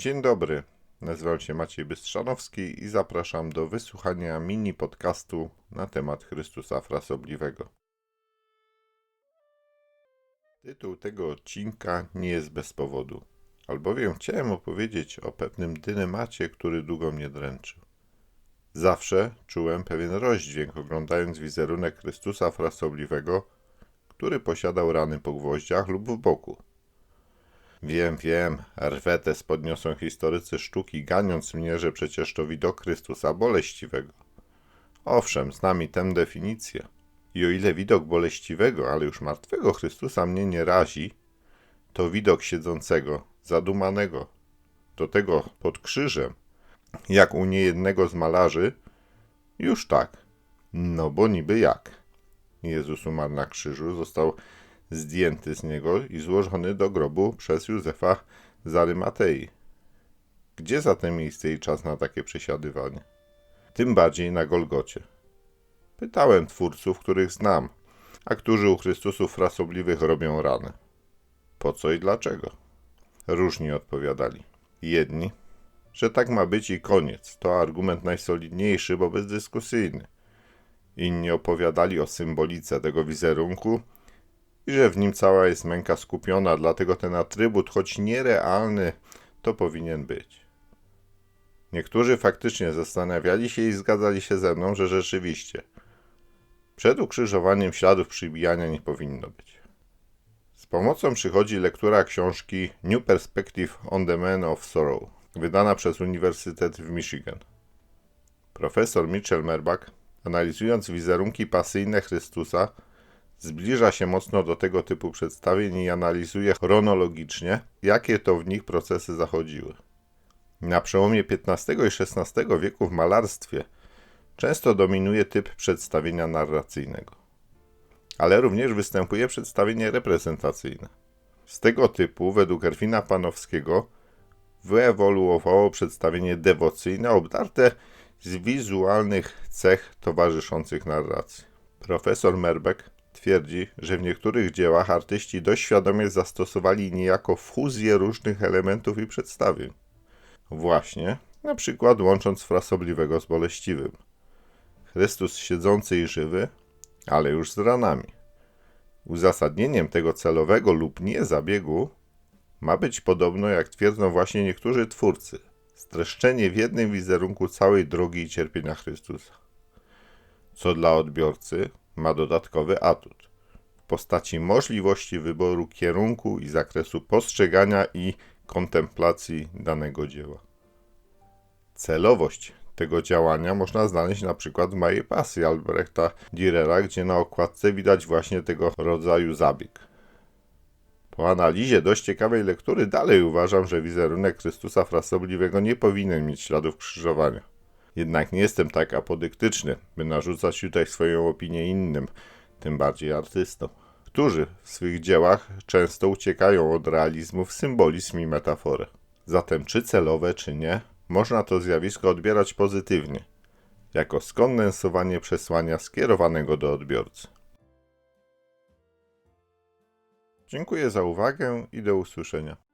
Dzień dobry, nazywam się Maciej Bystrzanowski i zapraszam do wysłuchania mini podcastu na temat Chrystusa Frasobliwego. Tytuł tego odcinka nie jest bez powodu, albowiem chciałem opowiedzieć o pewnym dynemacie, który długo mnie dręczył. Zawsze czułem pewien rozdźwięk oglądając wizerunek Chrystusa Frasobliwego, który posiadał rany po gwoździach lub w boku. Wiem, wiem, rwetę podniosą historycy sztuki, ganiąc mnie, że przecież to widok Chrystusa boleściwego. Owszem, znam i tę definicję. I o ile widok boleściwego, ale już martwego Chrystusa mnie nie razi, to widok siedzącego, zadumanego, do tego pod krzyżem, jak u niejednego z malarzy, już tak. No bo niby jak. Jezus umarł na krzyżu, został zdjęty z niego i złożony do grobu przez Józefa z Arymatei. Gdzie zatem miejsce i czas na takie przesiadywanie? Tym bardziej na Golgocie. Pytałem twórców, których znam, a którzy u Chrystusów frasobliwych robią rany. Po co i dlaczego? Różni odpowiadali. Jedni, że tak ma być i koniec. To argument najsolidniejszy, bo bezdyskusyjny. Inni opowiadali o symbolice tego wizerunku i że w nim cała jest męka skupiona, dlatego ten atrybut, choć nierealny, to powinien być. Niektórzy faktycznie zastanawiali się i zgadzali się ze mną, że rzeczywiście przed ukrzyżowaniem śladów przybijania nie powinno być. Z pomocą przychodzi lektura książki New Perspective on the Man of Sorrow, wydana przez Uniwersytet w Michigan. Profesor Mitchell Merbach, analizując wizerunki pasyjne Chrystusa, zbliża się mocno do tego typu przedstawień i analizuje chronologicznie, jakie to w nich procesy zachodziły. Na przełomie XV i XVI wieku w malarstwie często dominuje typ przedstawienia narracyjnego, ale również występuje przedstawienie reprezentacyjne. Z tego typu, według Erwina Panowskiego, wyewoluowało przedstawienie dewocyjne obdarte z wizualnych cech towarzyszących narracji. Profesor Merbeck twierdzi, że w niektórych dziełach artyści dość świadomie zastosowali niejako fuzję różnych elementów i przedstawień. Właśnie, na przykład łącząc frasobliwego z boleściwym. Chrystus siedzący i żywy, ale już z ranami. Uzasadnieniem tego celowego lub nie zabiegu ma być podobno, jak twierdzą właśnie niektórzy twórcy, streszczenie w jednym wizerunku całej drogi i cierpienia Chrystusa. Co dla odbiorcy ma dodatkowy atut w postaci możliwości wyboru kierunku i zakresu postrzegania i kontemplacji danego dzieła. Celowość tego działania można znaleźć na przykład w mojej pasji Albrechta Dürera, gdzie na okładce widać właśnie tego rodzaju zabieg. Po analizie dość ciekawej lektury dalej uważam, że wizerunek Chrystusa Frasobliwego nie powinien mieć śladów krzyżowania. Jednak nie jestem tak apodyktyczny, by narzucać tutaj swoją opinię innym, tym bardziej artystom, którzy w swych dziełach często uciekają od realizmu w symbolizm i metaforę. Zatem czy celowe, czy nie, można to zjawisko odbierać pozytywnie, jako skondensowanie przesłania skierowanego do odbiorcy. Dziękuję za uwagę i do usłyszenia.